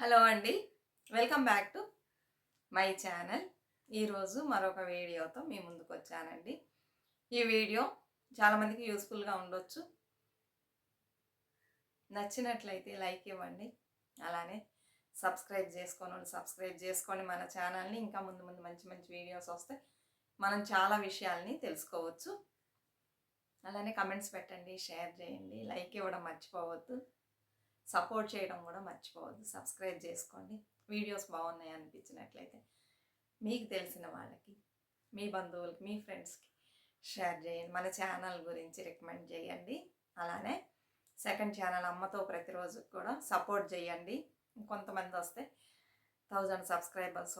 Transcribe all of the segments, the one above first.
Hello అండి. Welcome back to my channel. ఈరోజు మరొక వీడియోతో మీ ముందుకు వచ్చానండి. ఈ వీడియో చాలామందికి యూస్ఫుల్గా ఉండొచ్చు. నచ్చినట్లయితే లైక్ ఇవ్వండి. అలానే సబ్స్క్రైబ్ చేసుకొని సబ్స్క్రైబ్ చేసుకొని మన ఛానల్ని ఇంకా ముందు ముందు మంచి మంచి వీడియోస్ వస్తే మనం చాలా విషయాల్ని తెలుసుకోవచ్చు. అలానే కమెంట్స్ పెట్టండి షేర్ చేయండి. లైక్ ఇవ్వడం మర్చిపోవద్దు. సపోర్ట్ చేయడం కూడా మర్చిపోవద్దు. సబ్స్క్రైబ్ చేసుకోండి. వీడియోస్ బాగున్నాయి అనిపించినట్లయితే మీకు తెలిసిన వాళ్ళకి మీ బంధువులకి మీ ఫ్రెండ్స్కి షేర్ చేయండి. మన ఛానల్ గురించి రికమెండ్ చేయండి. అలానే సెకండ్ ఛానల్ అమ్మతో ప్రతిరోజు కూడా సపోర్ట్ చేయండి. కొంతమంది వస్తే థౌజండ్ సబ్స్క్రైబర్స్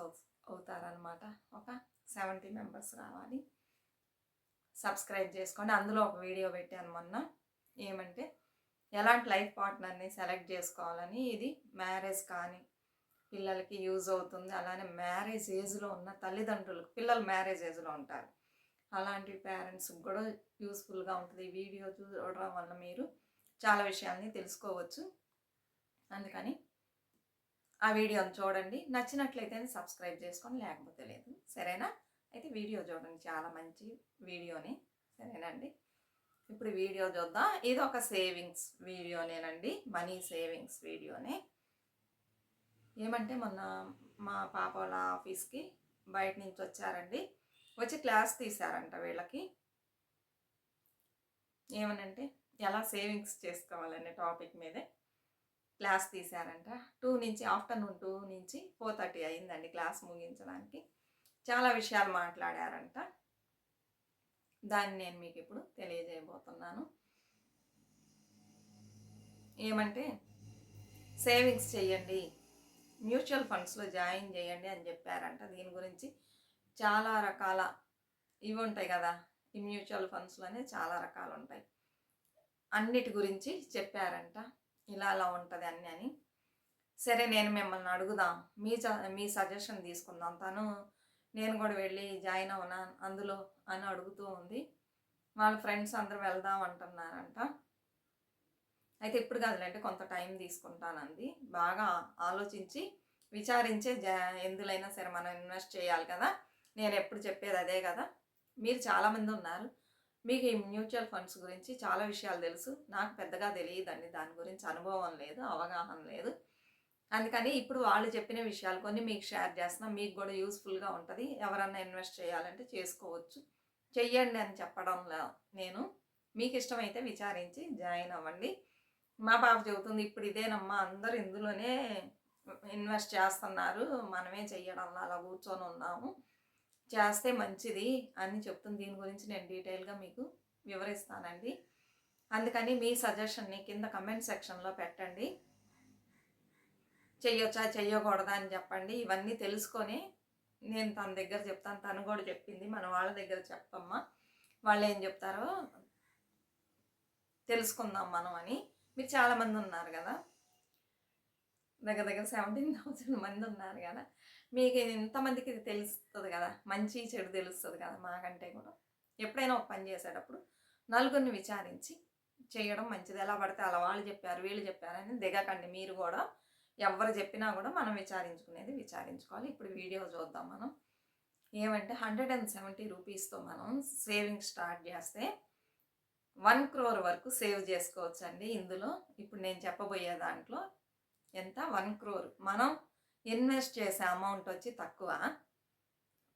అవుతారనమాట ఒక సెవెంటీ మెంబర్స్ రావాలి. సబ్స్క్రైబ్ చేసుకోండి. అందులో ఒక వీడియో పెట్టాను మొన్న. ఏమంటే ఎలాంటి లైఫ్ పార్ట్నర్ని సెలెక్ట్ చేసుకోవాలని ఇది మ్యారేజ్ కానీ పిల్లలకి యూజ్ అవుతుంది. అలానే మ్యారేజ్ ఏజ్లో ఉన్న తల్లిదండ్రులకు పిల్లలు మ్యారేజ్ ఏజ్లో ఉంటారు. అలాంటి పేరెంట్స్కి కూడా యూస్ఫుల్గా ఉంటుంది. ఈ వీడియో చూడడం వల్ల మీరు చాలా విషయాల్ని తెలుసుకోవచ్చు. అందుకని ఆ వీడియోని చూడండి. నచ్చినట్లయితే సబ్స్క్రైబ్ చేసుకొని లేకపోతే లేదు. సరేనా? అయితే వీడియో చూడండి. చాలా మంచి వీడియోని. సరేనండి ఇప్పుడు వీడియో చూద్దాం. ఇది ఒక సేవింగ్స్ వీడియోనేనండి. మనీ సేవింగ్స్ వీడియోనే. ఏమంటే మొన్న మా పాప వాళ్ళ ఆఫీస్కి బయట నుంచి వచ్చారండి. వచ్చి క్లాస్ తీశారంట వీళ్ళకి. ఏమనంటే ఎలా సేవింగ్స్ చేసుకోవాలనే టాపిక్ మీదే క్లాస్ తీశారంట. టూ నుంచి ఆఫ్టర్నూన్ టూ నుంచి ఫోర్ థర్టీ అయిందండి క్లాస్ ముగించడానికి. చాలా విషయాలు మాట్లాడారంట. దాన్ని నేను మీకు ఇప్పుడు తెలియజేయబోతున్నాను. ఏమంటే సేవింగ్స్ చేయండి మ్యూచువల్ ఫండ్స్లో జాయిన్ చేయండి అని చెప్పారంట. దీని గురించి చాలా రకాల ఇవి ఉంటాయి కదా ఈ మ్యూచువల్ ఫండ్స్లోనే చాలా రకాలు ఉంటాయి. అన్నిటి గురించి చెప్పారంట. ఇలా అలా ఉంటుంది అన్నీ అని. సరే నేను మిమ్మల్ని అడుగుదాం. మీ మీ సజెషన్ తీసుకుందాం. తను నేను కూడా వెళ్ళి జాయిన్ అవునా అందులో అని అడుగుతూ ఉంది. వాళ్ళ ఫ్రెండ్స్ అందరూ వెళ్దాం అంటున్నారంట. అయితే ఇప్పుడు కాదులేంటే కొంత టైం తీసుకుంటానంది. బాగా ఆలోచించి విచారించే జా ఎందులైనా సరే మనం ఇన్వెస్ట్ చేయాలి కదా. నేను ఎప్పుడు చెప్పేది అదే కదా. మీరు చాలామంది ఉన్నారు. మీకు ఈ మ్యూచువల్ ఫండ్స్ గురించి చాలా విషయాలు తెలుసు. నాకు పెద్దగా తెలియదండి. దాని గురించి అనుభవం లేదు అవగాహన లేదు. అందుకని ఇప్పుడు వాళ్ళు చెప్పిన విషయాలు కొన్ని మీకు షేర్ చేస్తున్నాం. మీకు కూడా యూస్ఫుల్గా ఉంటుంది. ఎవరన్నా ఇన్వెస్ట్ చేయాలంటే చేసుకోవచ్చు. చెయ్యండి అని చెప్పడంలో నేను మీకు ఇష్టమైతే విచారించి జాయిన్ అవ్వండి. మా పాప చెబుతుంది ఇప్పుడు ఇదేనమ్మా అందరూ ఇందులోనే ఇన్వెస్ట్ చేస్తున్నారు. మనమే చెయ్యడంలో అలా కూర్చొని ఉన్నాము. చేస్తే మంచిది అని చెప్తుంది. దీని గురించి నేను డీటెయిల్గా మీకు వివరిస్తానండి. అందుకని మీ సజెషన్ని కింద కమెంట్ సెక్షన్లో పెట్టండి. చెయ్యొచ్చా చెయ్యకూడదా అని చెప్పండి. ఇవన్నీ తెలుసుకొని నేను తన దగ్గర చెప్తాను. తను కూడా చెప్పింది. మన వాళ్ళ దగ్గర చెప్పమ్మా. వాళ్ళు ఏం చెప్తారో తెలుసుకుందాం మనం అని. మీరు చాలామంది ఉన్నారు కదా. దగ్గర దగ్గర సెవెంటీన్ థౌజండ్ మంది ఉన్నారు కదా. మీకు ఇంతమందికి ఇది తెలుస్తుంది కదా. మంచి చెడు తెలుస్తుంది కదా మాకంటే కూడా. ఎప్పుడైనా ఒక పని చేసేటప్పుడు నలుగురిని విచారించి చేయడం మంచిది. ఎలా పడితే అలా వాళ్ళు చెప్పారు వీళ్ళు చెప్పారని దిగకండి. మీరు కూడా ఎవరు చెప్పినా కూడా మనం విచారించుకునేది విచారించుకోవాలి. ఇప్పుడు వీడియో చూద్దాం మనం. ఏమంటే హండ్రెడ్ అండ్ సెవెంటీ రూపీస్తో మనం సేవింగ్ స్టార్ట్ చేస్తే వన్ క్రోర్ వరకు సేవ్ చేసుకోవచ్చు అండి ఇందులో. ఇప్పుడు నేను చెప్పబోయే దాంట్లో ఎంత? వన్ క్రోర్. మనం ఇన్వెస్ట్ చేసే అమౌంట్ వచ్చి తక్కువ.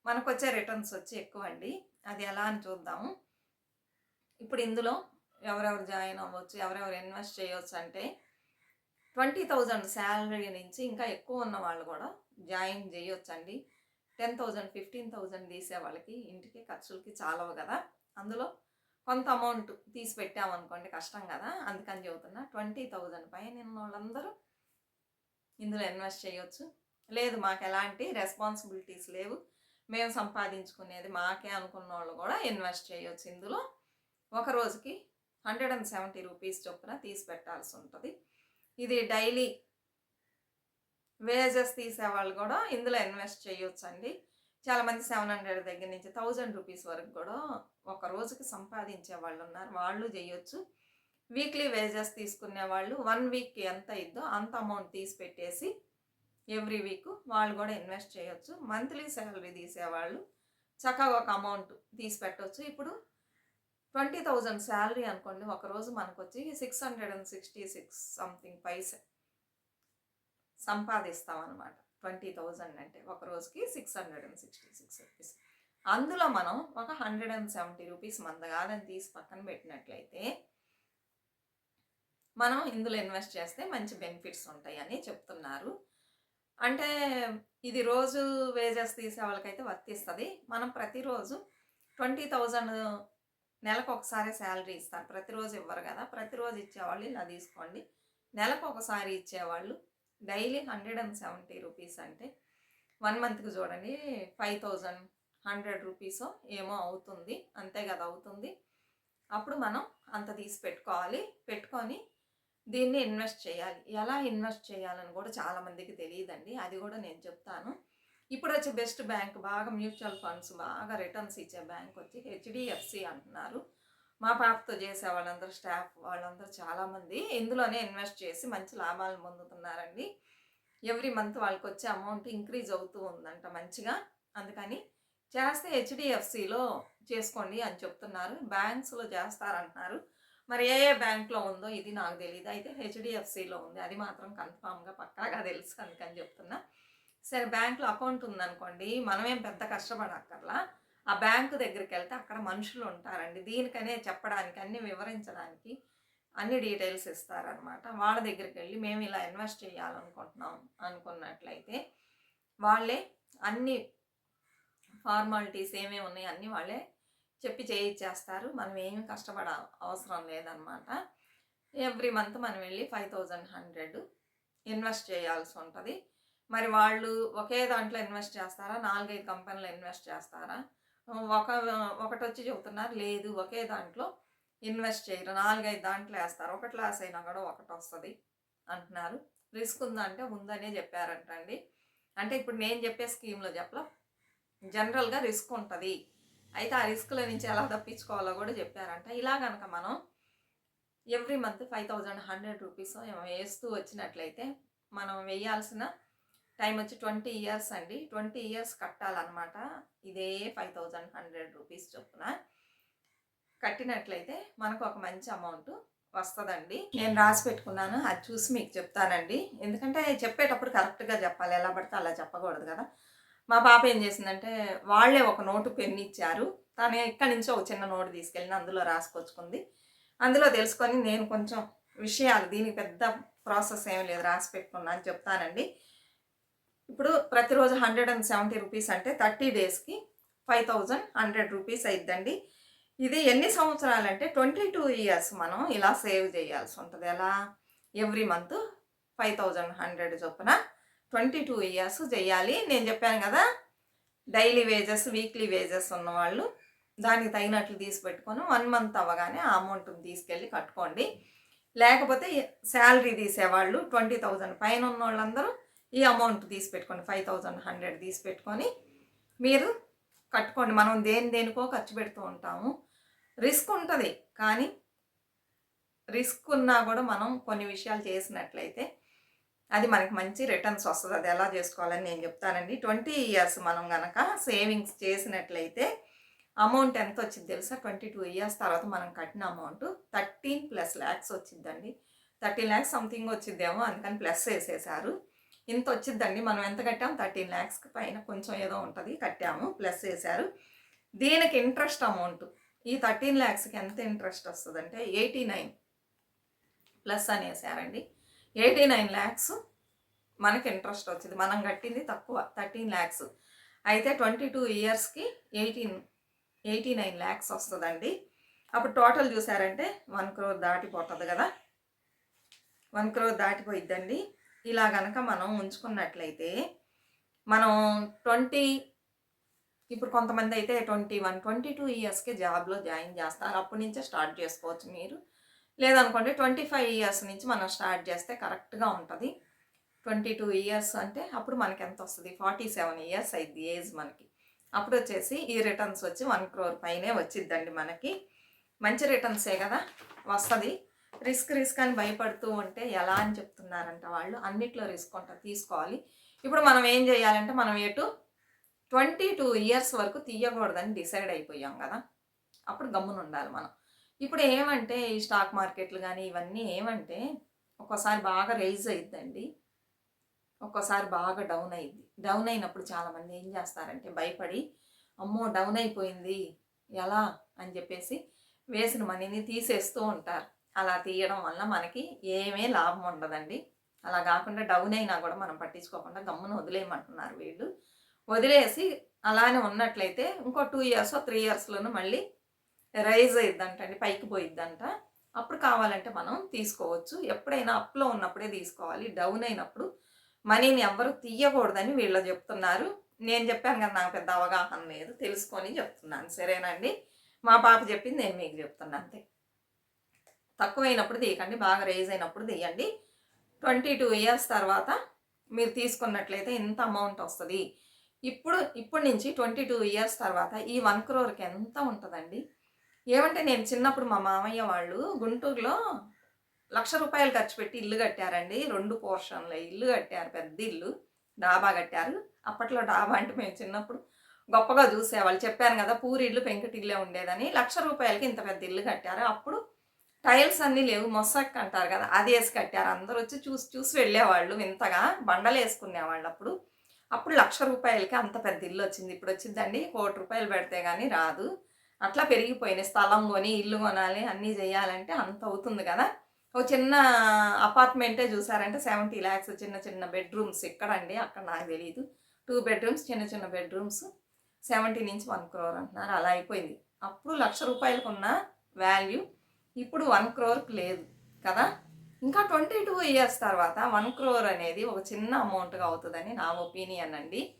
మనకు వచ్చే రిటర్న్స్ వచ్చి ఎక్కువ అండి అది ఎలా అని చూద్దాము. ఇప్పుడు ఇందులో ఎవరెవరు జాయిన్ అవ్వచ్చు ఎవరెవరు ఇన్వెస్ట్ చేయవచ్చు అంటే ట్వంటీ థౌజండ్ శాలరీ నుంచి ఇంకా ఎక్కువ ఉన్న వాళ్ళు కూడా జాయిన్ చేయొచ్చండి. టెన్ థౌజండ్ ఫిఫ్టీన్ థౌజండ్ తీసే వాళ్ళకి ఇంటికి ఖర్చులకి చాలవు కదా. అందులో కొంత అమౌంట్ తీసి పెట్టామనుకోండి కష్టం కదా. అందుకని చెబుతున్నా ట్వంటీ థౌజండ్ పైన వాళ్ళందరూ ఇందులో ఇన్వెస్ట్ చేయొచ్చు. లేదు మాకు ఎలాంటి రెస్పాన్సిబిలిటీస్ లేవు. మేము సంపాదించుకునేది మాకే అనుకున్న వాళ్ళు కూడా ఇన్వెస్ట్ చేయొచ్చు. ఇందులో ఒక రోజుకి హండ్రెడ్ అండ్ సెవెంటీ రూపీస్ చొప్పున తీసి పెట్టాల్సి ఉంటుంది. ఇది డైలీ వేజెస్ తీసేవాళ్ళు కూడా ఇందులో ఇన్వెస్ట్ చేయొచ్చు అండి చాలామంది సెవెన్ హండ్రెడ్ దగ్గర నుంచి థౌజండ్ రూపీస్ వరకు కూడా ఒక రోజుకి సంపాదించే వాళ్ళు ఉన్నారు. వాళ్ళు చేయొచ్చు. వీక్లీ వేజెస్ తీసుకునే వాళ్ళు వన్ వీక్కి ఎంత ఇద్దో అంత అమౌంట్ తీసి పెట్టేసి ఎవ్రీ వీక్ వాళ్ళు కూడా ఇన్వెస్ట్ చేయొచ్చు. మంత్లీ శాలరీ తీసేవాళ్ళు చక్కగా ఒక అమౌంట్ తీసి పెట్టవచ్చు ఇప్పుడు ట్వంటీ థౌజండ్ శాలరీ అనుకోండి ఒకరోజు మనకు వచ్చి six hundred and sixty six something పైస సంపాదిస్తాం అనమాట ట్వంటీ థౌజండ్ అంటే ఒక రోజుకి six hundred and sixty six rupees. అందులో మనం ఒక హండ్రెడ్ అండ్ సెవెంటీ రూపీస్ మందగాదని తీసి పక్కన పెట్టినట్లయితే మనం ఇందులో ఇన్వెస్ట్ చేస్తే మంచి బెనిఫిట్స్ ఉంటాయని చెప్తున్నారు. అంటే ఇది రోజు వేజెస్ తీసే వాళ్ళకైతే వర్తిస్తుంది. మనం ప్రతిరోజు ట్వంటీ థౌజండ్ నెలకు ఒకసారి శాలరీ ఇస్తారు. ప్రతిరోజు ఇవ్వరు కదా. ప్రతిరోజు ఇచ్చేవాళ్ళు ఇలా తీసుకోండి. నెలకు ఒకసారి ఇచ్చేవాళ్ళు daily hundred and seventy rupees అంటే వన్ మంత్కి చూడండి ఫైవ్ థౌజండ్ హండ్రెడ్ రూపీస్ ఏమో అవుతుంది. అంతే కదా అవుతుంది. అప్పుడు మనం అంత తీసి పెట్టుకోవాలి. పెట్టుకొని దీన్ని ఇన్వెస్ట్ చేయాలి. ఎలా ఇన్వెస్ట్ చేయాలని కూడా చాలామందికి తెలియదండి. అది కూడా నేను చెప్తాను. ఇప్పుడు వచ్చే బెస్ట్ బ్యాంక్ బాగా మ్యూచువల్ ఫండ్స్ బాగా రిటర్న్స్ ఇచ్చే బ్యాంక్ వచ్చి హెచ్డిఎఫ్సి అంటున్నారు. మా పాపతో చేసే వాళ్ళందరూ స్టాఫ్ వాళ్ళందరూ చాలామంది. ఇందులోనే ఇన్వెస్ట్ చేసి మంచి లాభాలను పొందుతున్నారండి. ఎవ్రీ మంత్ వాళ్ళకి వచ్చే అమౌంట్ ఇంక్రీజ్ అవుతూ ఉందంట మంచిగా. అందుకని చేస్తే హెచ్డిఎఫ్సిలో చేసుకోండి అని చెప్తున్నారు. బ్యాంక్స్లో చేస్తారంటున్నారు. మరి ఏ ఏ బ్యాంక్లో ఉందో ఇది నాకు తెలియదు అయితే హెచ్డిఎఫ్సిలో ఉంది. అది మాత్రం కన్ఫామ్గా పక్కాగా తెలుసు అందుకని చెప్తున్నా. సరే బ్యాంక్లో అకౌంట్ ఉందనుకోండి మనమేం పెద్ద కష్టపడక్కర్లా. ఆ బ్యాంకు దగ్గరికి వెళ్తే అక్కడ మనుషులు ఉంటారండి. దీనికనే చెప్పడానికి అన్ని వివరించడానికి అన్ని డీటెయిల్స్ ఇస్తారనమాట వాళ్ళ దగ్గరికి వెళ్ళి మేము ఇలా ఇన్వెస్ట్ చేయాలనుకుంటున్నాం అనుకున్నట్లయితే వాళ్ళే అన్ని ఫార్మాలిటీస్ ఏమేమి ఉన్నాయి అన్నీ వాళ్ళే చెప్పి చేయించేస్తారు మనం ఏమి కష్టపడ అవసరం లేదనమాట ఎవ్రీ మంత్ మనం వెళ్ళి ఫైవ్ థౌజండ్ హండ్రెడ్ ఇన్వెస్ట్ చేయాల్సి ఉంటుంది. మరి వాళ్ళు ఒకే దాంట్లో ఇన్వెస్ట్ చేస్తారా? నాలుగైదు కంపెనీలు ఇన్వెస్ట్ చేస్తారా? ఒక ఒకటి వచ్చి చెబుతున్నారు లేదు ఒకే దాంట్లో ఇన్వెస్ట్ చేయరు. నాలుగైదు దాంట్లో వేస్తారు. ఒకటి లాస్ అయినా కూడా ఒకటి వస్తుంది అంటున్నారు. రిస్క్ ఉందంటే ఉందనే చెప్పారంటండి. అంటే ఇప్పుడు నేను చెప్పే స్కీమ్లో చెప్పలా? జనరల్గా రిస్క్ ఉంటుంది. అయితే ఆ రిస్క్ల నుంచి ఎలా తప్పించుకోవాలో కూడా చెప్పారంట. ఇలా కనుక మనం every month five thousand hundred rupees వేస్తూ వచ్చినట్లయితే మనం వేయాల్సిన టైం వచ్చి ట్వంటీ ఇయర్స్ అండి. ట్వంటీ ఇయర్స్ కట్టాలన్నమాట. ఇదే ఫైవ్ థౌజండ్ హండ్రెడ్ రూపీస్ చొప్పున. కట్టినట్లయితే మనకు ఒక మంచి అమౌంట్ వస్తుందండి. నేను రాసి పెట్టుకున్నాను. అది చూసి మీకు చెప్తానండి. ఎందుకంటే చెప్పేటప్పుడు కరెక్ట్గా చెప్పాలి. ఎలా పడితే అలా చెప్పకూడదు కదా. మా పాప ఏం చేసిందంటే వాళ్ళే ఒక నోటు పెన్ ఇచ్చారు. తను ఇక్కడి నుంచి ఒక చిన్న నోటు తీసుకెళ్ళి అందులో రాసుకొచ్చుకుంది. అందులో తెలుసుకొని నేను కొంచెం విషయాలు దీనికి పెద్ద ప్రాసెస్ ఏం లేదు. రాసి పెట్టుకున్నా అని చెప్తానండి. ఇప్పుడు ప్రతిరోజు హండ్రెడ్ అండ్ సెవెంటీ రూపీస్ అంటే థర్టీ డేస్కి ఫైవ్ థౌజండ్ హండ్రెడ్ రూపీస్ అయిద్దండి. ఇది ఎన్ని సంవత్సరాలు అంటే ట్వంటీ టూ ఇయర్స్ మనం ఇలా సేవ్ చేయాల్సి ఉంటుంది. ఎలా? Every month five thousand hundred చొప్పున ట్వంటీ టూ ఇయర్స్ చేయాలి. నేను చెప్పాను కదా డైలీ వేజెస్ వీక్లీ వేజెస్ ఉన్నవాళ్ళు దానికి తగినట్లు తీసి పెట్టుకొని వన్ మంత్ అవ్వగానే ఆ అమౌంట్ని తీసుకెళ్ళి కట్టుకోండి. లేకపోతే శాలరీ తీసేవాళ్ళు ట్వంటీ థౌజండ్ పైన ఉన్న వాళ్ళందరూ ఈ అమౌంట్ తీసి పెట్టుకోండి ఫైవ్ థౌజండ్ హండ్రెడ్ తీసి పెట్టుకొని మీరు కట్టుకోండి. మనం దేని దేనికో ఖర్చు పెడుతూ ఉంటాము. రిస్క్ ఉంటుంది కానీ రిస్క్ ఉన్నా కూడా మనం కొన్ని విషయాలు చేసినట్లయితే అది మనకి మంచి రిటర్న్స్ వస్తుంది. అది ఎలా చేసుకోవాలని నేను చెప్తానండి. ట్వంటీ ఇయర్స్ మనం కనుక సేవింగ్స్ చేసినట్లయితే అమౌంట్ ఎంత వచ్చింది తెలుసా? ట్వంటీ టూ ఇయర్స్ తర్వాత మనం కట్టిన అమౌంట్ థర్టీన్ ప్లస్ ల్యాక్స్ వచ్చిందండి. థర్టీన్ ల్యాక్స్ సంథింగ్ వచ్చిద్దేమో అందుకని ప్లస్ వేసేసారు. ఇంత వచ్చిద్దండి మనం ఎంత కట్టాము థర్టీన్ ల్యాక్స్కి పైన కొంచెం ఏదో ఉంటుంది కట్టాము ప్లస్ వేశారు దీనికి ఇంట్రెస్ట్ అమౌంట్. ఈ థర్టీన్ ల్యాక్స్కి ఎంత ఇంట్రెస్ట్ వస్తుందంటే ఎయిటీ నైన్ ప్లస్ అనేసారండి. ఎయిటీ నైన్ ల్యాక్స్ మనకి ఇంట్రెస్ట్ వచ్చింది. మనం కట్టింది తక్కువ థర్టీన్ ల్యాక్స్ అయితే ట్వంటీ టూ ఇయర్స్కి ఎయిటీన్ ఎయిటీ నైన్ ల్యాక్స్ వస్తుందండి. అప్పుడు టోటల్ చూసారంటే వన్ క్రోర్ దాటిపోతుంది కదా. వన్ క్రోర్ దాటిపోయిద్దండి. ఇలా కనుక మనం ఉంచుకున్నట్లయితే మనం ట్వంటీ ఇప్పుడు కొంతమంది అయితే ట్వంటీ వన్ ట్వంటీ టూ ఇయర్స్కి జాబ్లో జాయిన్ చేస్తారు. అప్పటి నుంచే స్టార్ట్ చేసుకోవచ్చు మీరు. లేదనుకోండి ట్వంటీ ఫైవ్ ఇయర్స్ నుంచి మనం స్టార్ట్ చేస్తే కరెక్ట్గా ఉంటుంది. ట్వంటీ టూ ఇయర్స్ అంటే అప్పుడు మనకి ఎంత వస్తుంది? ఫార్టీ సెవెన్ ఇయర్స్ అయింది ఏజ్ మనకి. అప్పుడు వచ్చేసి ఈ రిటర్న్స్ వచ్చి వన్ క్రోర్ పైనే వచ్చిద్దండి మనకి. మంచి రిటర్న్సే కదా? వస్తుంది. రిస్క్ రిస్క్ అని భయపడుతూ ఉంటే ఎలా అని చెప్తున్నారంట వాళ్ళు. అన్నిట్లో రిస్క్ ఉంటా తీసుకోవాలి. ఇప్పుడు మనం ఏం చేయాలంటే మనం ఎటు ట్వంటీ టూ ఇయర్స్ వరకు తీయకూడదని డిసైడ్ అయిపోయాం కదా. అప్పుడు గమ్మున ఉండాలి మనం. ఇప్పుడు ఏమంటే ఈ స్టాక్ మార్కెట్లు కానీ ఇవన్నీ ఏమంటే ఒక్కోసారి బాగా రైజ్ అయిద్దండి. ఒక్కోసారి బాగా డౌన్ అయ్యిద్ది డౌన్ అయినప్పుడు చాలామంది ఏం చేస్తారంటే భయపడి అమ్మో డౌన్ అయిపోయింది. ఎలా అని చెప్పేసి వేసిన మనీని తీసేస్తూ ఉంటారు. అలా తీయడం వల్ల మనకి ఏమీ లాభం ఉండదండి. అలా కాకుండా డౌన్ అయినా కూడా మనం పట్టించుకోకుండా గమ్మున వదిలేయమంటున్నారు వీళ్ళు. వదిలేసి అలానే ఉన్నట్లయితే ఇంకో టూ ఇయర్స్ త్రీ ఇయర్స్లోనూ మళ్ళీ రైజ్ అయిద్దంటండి పైకి పోయిద్దంట. అప్పుడు కావాలంటే మనం తీసుకోవచ్చు. ఎప్పుడైనా అప్లో ఉన్నప్పుడే తీసుకోవాలి. డౌన్ అయినప్పుడు మనీని ఎవ్వరు తీయకూడదని వీళ్ళు చెప్తున్నారు. నేను చెప్పాను కదా నాకు పెద్ద అవగాహన లేదు. తెలుసుకొని చెప్తున్నాను. సరేనండి మా పాప చెప్పింది నేను మీకు చెప్తున్నాను. అంతే. తక్కువైనప్పుడు తీయకండి బాగా రేజ్ అయినప్పుడు తీయండి. ట్వంటీ టూ ఇయర్స్ తర్వాత మీరు తీసుకున్నట్లయితే ఇంత అమౌంట్ వస్తుంది. ఇప్పుడు ఇప్పటి నుంచి ట్వంటీ టూ ఇయర్స్ తర్వాత ఈ వన్ క్రోర్కి ఎంత ఉంటుందండి? ఏమంటే నేను చిన్నప్పుడు మా మామయ్య వాళ్ళు గుంటూరులో లక్ష రూపాయలు ఖర్చు పెట్టి ఇల్లు కట్టారండి. రెండు పోర్షన్ల ఇల్లు కట్టారు పెద్ద ఇల్లు డాబా కట్టారు. అప్పట్లో డాబా అంటే మేము చిన్నప్పుడు గొప్పగా చూసేవాళ్ళు. చెప్పాను కదా పూరి ఇల్లు పెంకటిల్లే ఉండేదని. లక్ష రూపాయలకి ఇంత పెద్ద ఇల్లు కట్టారు. అప్పుడు టైల్స్ అన్నీ లేవు మొసక్ అంటారు కదా అది వేసి కట్టారు. అందరూ వచ్చి చూసి చూసి వెళ్ళేవాళ్ళు వింతగా. బండలు వేసుకునేవాళ్ళు అప్పుడు. అప్పుడు లక్ష రూపాయలకి అంత పెద్ద ఇల్లు వచ్చింది. ఇప్పుడు వచ్చిందండి కోటి రూపాయలు పెడితే కానీ రాదు. అట్లా పెరిగిపోయినాయి. స్థలం కొని ఇల్లు కొనాలి అన్నీ చేయాలంటే అంత అవుతుంది కదా. ఒక చిన్న అపార్ట్మెంటే చూసారంటే సెవెంటీ ల్యాక్స్ చిన్న చిన్న బెడ్రూమ్స్ ఎక్కడండి? అక్కడ నాకు తెలియదు టూ బెడ్రూమ్స్ చిన్న చిన్న బెడ్రూమ్స్. సెవెంటీ నుంచి వన్ క్రోర్ అంటున్నారు. అలా అయిపోయింది. అప్పుడు లక్ష రూపాయలకు ఉన్న వాల్యూ ఇప్పుడు వన్ క్రోర్కి లేదు కదా? ఇంకా ట్వంటీ టూ ఇయర్స్ తర్వాత వన్ క్రోర్ అనేది ఒక చిన్న అమౌంట్గా అవుతుందని నా ఒపీనియన్ అండి.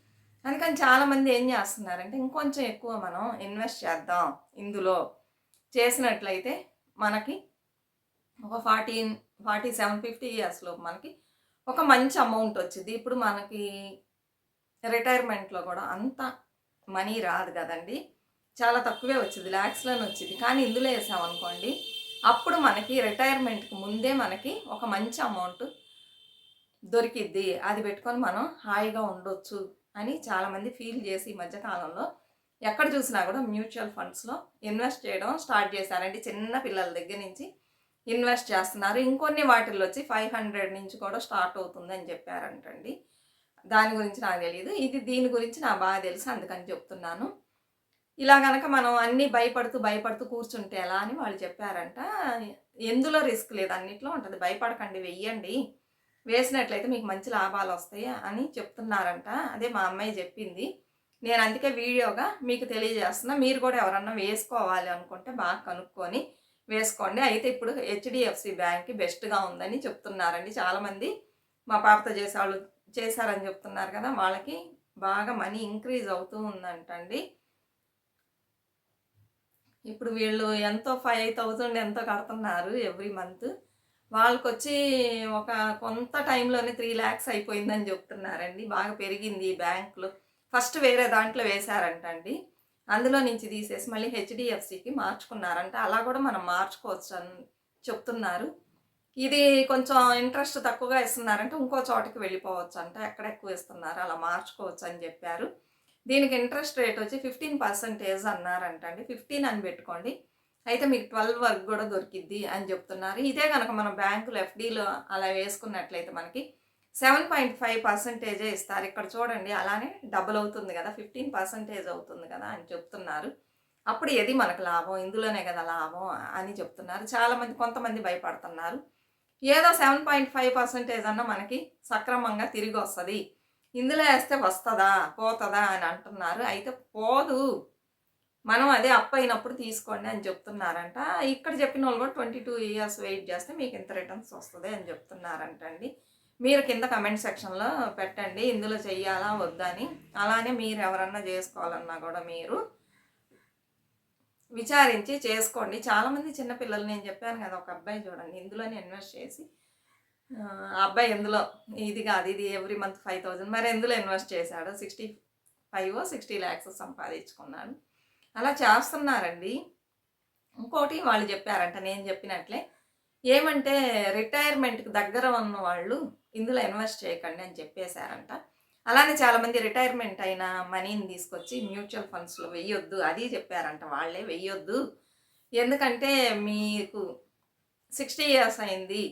అందుకని చాలామంది ఏం చేస్తున్నారంటే ఇంకొంచెం ఎక్కువ మనం ఇన్వెస్ట్ చేద్దాం ఇందులో. చేసినట్లయితే మనకి ఒక ఫార్టీ ఫార్టీ సెవెన్ ఫిఫ్టీ ఇయర్స్లో మనకి ఒక మంచి అమౌంట్ వచ్చింది. ఇప్పుడు మనకి రిటైర్మెంట్లో కూడా అంత మనీ రాదు కదండి. చాలా తక్కువే వచ్చింది ల్యాక్స్లోనే వచ్చింది. కానీ ఇందులో వేసామనుకోండి అప్పుడు మనకి రిటైర్మెంట్కి ముందే మనకి ఒక మంచి అమౌంట్ దొరికిద్ది. అది పెట్టుకొని మనం హాయిగా ఉండొచ్చు అని చాలామంది ఫీల్ చేసి ఈ మధ్యకాలంలో ఎక్కడ చూసినా కూడా మ్యూచువల్ ఫండ్స్లో ఇన్వెస్ట్ చేయడం స్టార్ట్ చేశారంటే చిన్న పిల్లల దగ్గర నుంచి ఇన్వెస్ట్ చేస్తున్నారు. ఇంకొన్ని వాటిల్లో వచ్చి ఫైవ్ హండ్రెడ్ నుంచి కూడా స్టార్ట్ అవుతుంది అని చెప్పారంటండి. దాని గురించి నాకు తెలియదు. ఇది దీని గురించి నాకు బాగా తెలుసు అందుకని చెప్తున్నాను. ఇలా కనుక మనం అన్నీ భయపడుతూ భయపడుతూ కూర్చుంటే ఎలా అని వాళ్ళు చెప్పారంట. ఎందులో రిస్క్ లేదు అన్నిట్లో ఉంటుంది. భయపడకండి వెయ్యండి. వేసినట్లయితే మీకు మంచి లాభాలు వస్తాయి అని చెప్తున్నారంట. అదే మా అమ్మాయి చెప్పింది. నేను అందుకే వీడియోగా మీకు తెలియజేస్తున్నా. మీరు కూడా ఎవరన్నా వేసుకోవాలి అనుకుంటే బాగా కనుక్కొని వేసుకోండి. అయితే ఇప్పుడు హెచ్డిఎఫ్సి బ్యాంక్కి బెస్ట్గా ఉందని చెప్తున్నారండి. చాలామంది మా పాపతో చేసేవాళ్ళు చేశారని చెప్తున్నారు కదా వాళ్ళకి బాగా మనీ ఇంక్రీజ్ అవుతూ ఉందంటండి. ఇప్పుడు వీళ్ళు ఎంతో ఫైవ్ థౌజండ్ ఎంతో కడుతున్నారు ఎవ్రీ మంత్ వాళ్ళకి వచ్చి ఒక కొంత టైంలోనే త్రీ ల్యాక్స్ అయిపోయిందని చెప్తున్నారండి. బాగా పెరిగింది ఈ బ్యాంకులో. ఫస్ట్ వేరే దాంట్లో వేశారంటండి. అందులో నుంచి తీసేసి మళ్ళీ హెచ్డిఎఫ్సికి మార్చుకున్నారంట. అలా కూడా మనం మార్చుకోవచ్చు అని చెప్తున్నారు. ఇది కొంచెం ఇంట్రెస్ట్ తక్కువగా ఇస్తున్నారంటే. ఇంకో చోటకి వెళ్ళిపోవచ్చు అంట ఎక్కడ ఎక్కువ ఇస్తున్నారు? అలా మార్చుకోవచ్చు అని చెప్పారు. దీనికి ఇంట్రెస్ట్ రేట్ వచ్చి ఫిఫ్టీన్ పర్సెంటేజ్ అన్నారంట అండి ఫిఫ్టీన్ అని పెట్టుకోండి. అయితే మీకు ట్వెల్వ్ వరకు కూడా దొరికిద్ది అని చెప్తున్నారు. ఇదే కనుక మనం బ్యాంకులో ఎఫ్డీలో అలా వేసుకున్నట్లయితే మనకి సెవెన్ పాయింట్ ఫైవ్ పర్సెంటేజే ఇస్తారు. ఇక్కడ చూడండి అలానే డబుల్ అవుతుంది కదా ఫిఫ్టీన్ పర్సెంటేజ్ అవుతుంది కదా అని చెప్తున్నారు. అప్పుడు ఏది మనకు లాభం? ఇందులోనే కదా లాభం అని చెప్తున్నారు. చాలామంది కొంతమంది భయపడుతున్నారు. ఏదో సెవెన్ పాయింట్ ఫైవ్ పర్సెంటేజ్ అన్న మనకి సక్రమంగా తిరిగి వస్తుంది. ఇందులో వేస్తే వస్తుందా పోతుందా అని అంటున్నారు. అయితే పోదు. మనం అదే అప్ అయినప్పుడు తీసుకోండి అని చెప్తున్నారంట. ఇక్కడ చెప్పిన వాళ్ళు కూడా ట్వంటీ టూ ఇయర్స్ వెయిట్ చేస్తే మీకు ఇంత రిటర్న్స్ వస్తుంది అని చెప్తున్నారంట అండి మీరు కింద కమెంట్ సెక్షన్లో పెట్టండి. ఇందులో చెయ్యాలా వద్దా అని. అలానే మీరు ఎవరన్నా చేసుకోవాలన్నా కూడా మీరు విచారించి చేసుకోండి. చాలామంది చిన్నపిల్లలు నేను చెప్పాను కదా ఒక అబ్బాయి చూడండి. ఇందులోనే ఇన్వెస్ట్ చేసి అబ్బాయి ఎందులో? ఇది కాదు ఇది ఎవ్రీ మంత్ ఫైవ్ థౌజండ్ మరి ఎందులో ఇన్వెస్ట్ చేశాడు? సిక్స్టీ ఫైవ్ సిక్స్టీ ల్యాక్స్ సంపాదించుకున్నాడు. అలా చేస్తున్నారండి. ఇంకోటి వాళ్ళు చెప్పారంట నేను చెప్పినట్లే. ఏమంటే రిటైర్మెంట్కి దగ్గర ఉన్న వాళ్ళు ఇందులో ఇన్వెస్ట్ చేయకండి అని చెప్పేశారంట. అలానే చాలామంది రిటైర్మెంట్ అయిన మనీని తీసుకొచ్చి మ్యూచువల్ ఫండ్స్లో వెయ్యొద్దు అది చెప్పారంట. వాళ్ళే వెయ్యొద్దు ఎందుకంటే మీకు సిక్స్టీ ఇయర్స్ అయింది.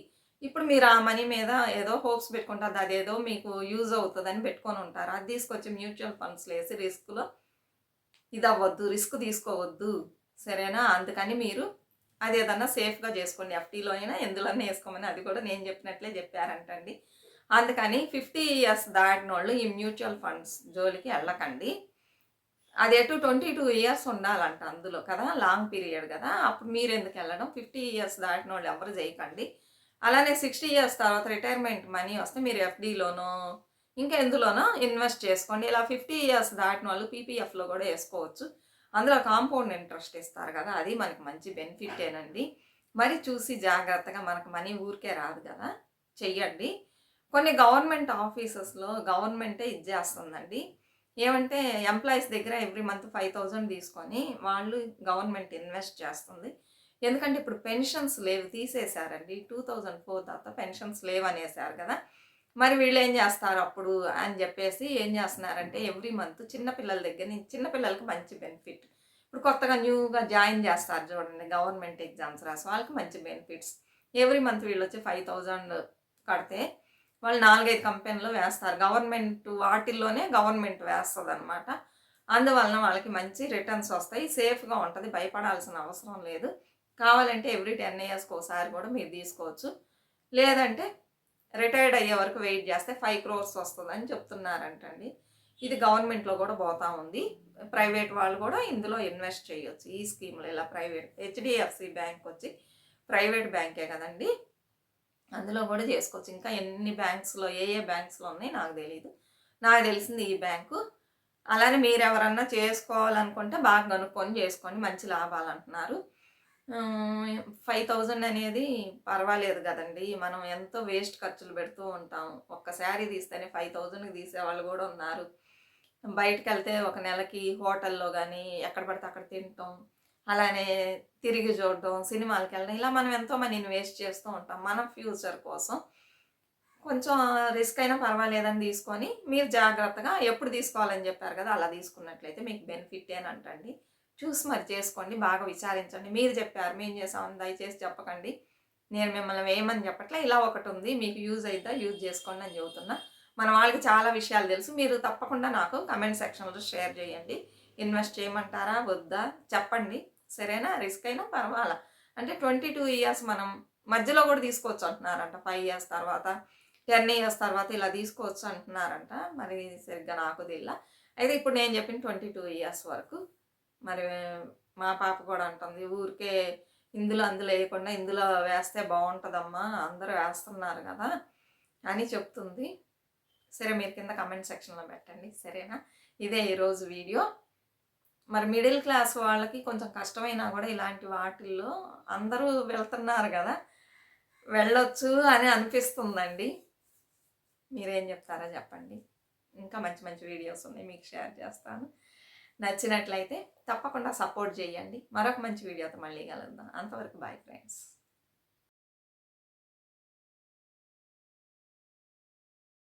ఇప్పుడు మీరు ఆ మనీ మీద ఏదో హోప్స్ పెట్టుకుంటారు అదేదో మీకు యూజ్ అవుతుందని పెట్టుకొని ఉంటారు? అది తీసుకొచ్చి మ్యూచువల్ ఫండ్స్లో వేసి రిస్క్లో ఇది అవ్వద్దు రిస్క్ తీసుకోవద్దు సరేనా? అందుకని మీరు అది ఏదన్నా సేఫ్గా చేసుకోండి. ఎఫ్టీలో అయినా ఎందులోనే వేసుకోమని అది కూడా నేను చెప్పినట్లే చెప్పారంటండి. అందుకని ఫిఫ్టీ ఇయర్స్ దాటిన వాళ్ళు ఈ మ్యూచువల్ ఫండ్స్ జోలికి వెళ్ళకండి. అది ఎటు ట్వంటీ టూ ఇయర్స్ ఉండాలంట అందులో కదా లాంగ్ పీరియడ్ కదా. అప్పుడు మీరు ఎందుకు వెళ్ళడం? ఫిఫ్టీ ఇయర్స్ దాటిన వాళ్ళు ఎవరు చేయకండి అలానే సిక్స్టీ ఇయర్స్ తర్వాత రిటైర్మెంట్ మనీ వస్తే మీరు ఎఫ్డీలోనో ఇంకా ఎందులోనో ఇన్వెస్ట్ చేసుకోండి. ఇలా ఫిఫ్టీ ఇయర్స్ దాటిన వాళ్ళు పీపీఎఫ్లో కూడా వేసుకోవచ్చు. అందులో కాంపౌండ్ ఇంట్రెస్ట్ ఇస్తారు కదా అది మనకి మంచి బెనిఫిటేనండి మరి చూసి జాగ్రత్తగా మనకు మనీ ఊరికే రాదు కదా చెయ్యండి. కొన్ని గవర్నమెంట్ ఆఫీసెస్లో గవర్నమెంటే ఇచ్చేస్తుందండి ఏమంటే ఎంప్లాయీస్ దగ్గర ఎవ్రీ మంత్ ఫైవ్ థౌజండ్ తీసుకొని వాళ్ళు గవర్నమెంట్ ఇన్వెస్ట్ చేస్తుంది. ఎందుకంటే ఇప్పుడు పెన్షన్స్ లేవు తీసేశారండి. టూ థౌజండ్ ఫోర్ తర్వాత పెన్షన్స్ లేవు అనేసారు కదా. మరి వీళ్ళు ఏం చేస్తారు అప్పుడు అని చెప్పేసి ఏం చేస్తున్నారంటే ఎవ్రీ మంత్ చిన్నపిల్లల దగ్గర నుంచి చిన్నపిల్లలకి మంచి బెనిఫిట్. ఇప్పుడు కొత్తగా న్యూగా జాయిన్ చేస్తారు చూడండి గవర్నమెంట్ ఎగ్జామ్స్ రాసి వాళ్ళకి మంచి బెనిఫిట్స్. ఎవ్రీ మంత్ వీళ్ళు వచ్చి ఫైవ్ థౌజండ్ కడితే వాళ్ళు నాలుగైదు కంపెనీలో వేస్తారు. గవర్నమెంట్ వాటిల్లోనే గవర్నమెంట్ వేస్తుంది అనమాట అందువలన వాళ్ళకి మంచి రిటర్న్స్ వస్తాయి సేఫ్గా ఉంటుంది భయపడాల్సిన అవసరం లేదు. కావాలంటే ఎవ్రీ టెన్ ఇయర్స్కి ఒకసారి కూడా మీరు తీసుకోవచ్చు. లేదంటే రిటైర్డ్ అయ్యే వరకు వెయిట్ చేస్తే ఫైవ్ క్రోర్స్ వస్తుందని చెప్తున్నారంటండి. ఇది గవర్నమెంట్లో కూడా పోతా ఉంది. ప్రైవేట్ వాళ్ళు కూడా ఇందులో ఇన్వెస్ట్ చేయొచ్చు. ఈ స్కీమ్లో ఇలా ప్రైవేట్ హెచ్డిఎఫ్సి బ్యాంక్ వచ్చి ప్రైవేట్ బ్యాంకే కదండి. అందులో కూడా చేసుకోవచ్చు. ఇంకా ఎన్ని బ్యాంక్స్లో ఏ ఏ బ్యాంక్స్లో ఉన్నాయి నాకు తెలియదు నాకు తెలిసింది ఈ బ్యాంకు. అలానే మీరు ఎవరన్నా చేసుకోవాలనుకుంటే బాగా కనుక్కొని చేసుకోండి మంచి లాభాలు అంటున్నారు. ఫైవ్ థౌజండ్ అనేది పర్వాలేదు కదండి. మనం ఎంతో వేస్ట్ ఖర్చులు పెడుతూ ఉంటాం. ఒక్క శారీ తీస్తేనే ఫైవ్ థౌజండ్కి తీసే వాళ్ళు కూడా ఉన్నారు. బయటకు వెళ్తే ఒక నెలకి హోటల్లో కానీ ఎక్కడ పడితే అక్కడ తింటాం. అలానే తిరిగి చూడడం సినిమాలకి వెళ్ళడం ఇలా మనం ఎంతో మనీని వేస్ట్ చేస్తూ ఉంటాం. మన ఫ్యూచర్ కోసం కొంచెం రిస్క్ అయినా పర్వాలేదని తీసుకొని మీరు జాగ్రత్తగా ఎప్పుడు తీసుకోవాలని చెప్పారు కదా అలా తీసుకున్నట్లయితే మీకు బెనిఫిట్ అని అంటండి. చూసి మరి చేసుకోండి బాగా విచారించండి. మీరు చెప్పారు మేము చేసామని దయచేసి చెప్పకండి. నేను మిమ్మల్ని ఏమని చెప్పట్లే ఇలా ఒకటి ఉంది మీకు యూజ్ అయితే యూజ్ చేసుకోండి అని చెబుతున్నా. మన వాళ్ళకి చాలా విషయాలు తెలుసు మీరు తప్పకుండా నాకు కమెంట్ సెక్షన్లో షేర్ చేయండి. ఇన్వెస్ట్ చేయమంటారా వద్దా చెప్పండి. సరేనా? రిస్క్ అయినా పర్వాలా? అంటే ట్వంటీ టూ ఇయర్స్ మనం మధ్యలో కూడా తీసుకోవచ్చు అంటున్నారంట. ఫైవ్ ఇయర్స్ తర్వాత టెన్ ఇయర్స్ తర్వాత ఇలా తీసుకోవచ్చు అంటున్నారంట. మరి సరిగ్గా నాకు తెలియలా. అయితే ఇప్పుడు నేను చెప్పిన ట్వంటీ టూ ఇయర్స్ వరకు మరి మా పాప కూడా అంటుంది ఊరికే ఇందులో అందులో వేయకుండా ఇందులో వేస్తే బాగుంటుందమ్మా అందరూ వేస్తున్నారు కదా అని చెప్తుంది. సరే మీరు కింద కమెంట్ సెక్షన్లో పెట్టండి సరేనా? ఇదే ఈరోజు వీడియో. మరి మిడిల్ క్లాస్ వాళ్ళకి కొంచెం కష్టమైనా కూడా ఇలాంటి వాటిల్లో అందరూ వెళ్తున్నారు కదా వెళ్ళొచ్చు అని అనిపిస్తుందండి. మీరేం చెప్తారో చెప్పండి. ఇంకా మంచి మంచి వీడియోస్ ఉన్నాయి మీకు షేర్ చేస్తాను. నచ్చినట్లయితే తప్పకుండా సపోర్ట్ చేయండి. మరొక మంచి వీడియోతో మళ్ళీ కలుద్దాం. అంతవరకు బాయ్ ఫ్రెండ్స్.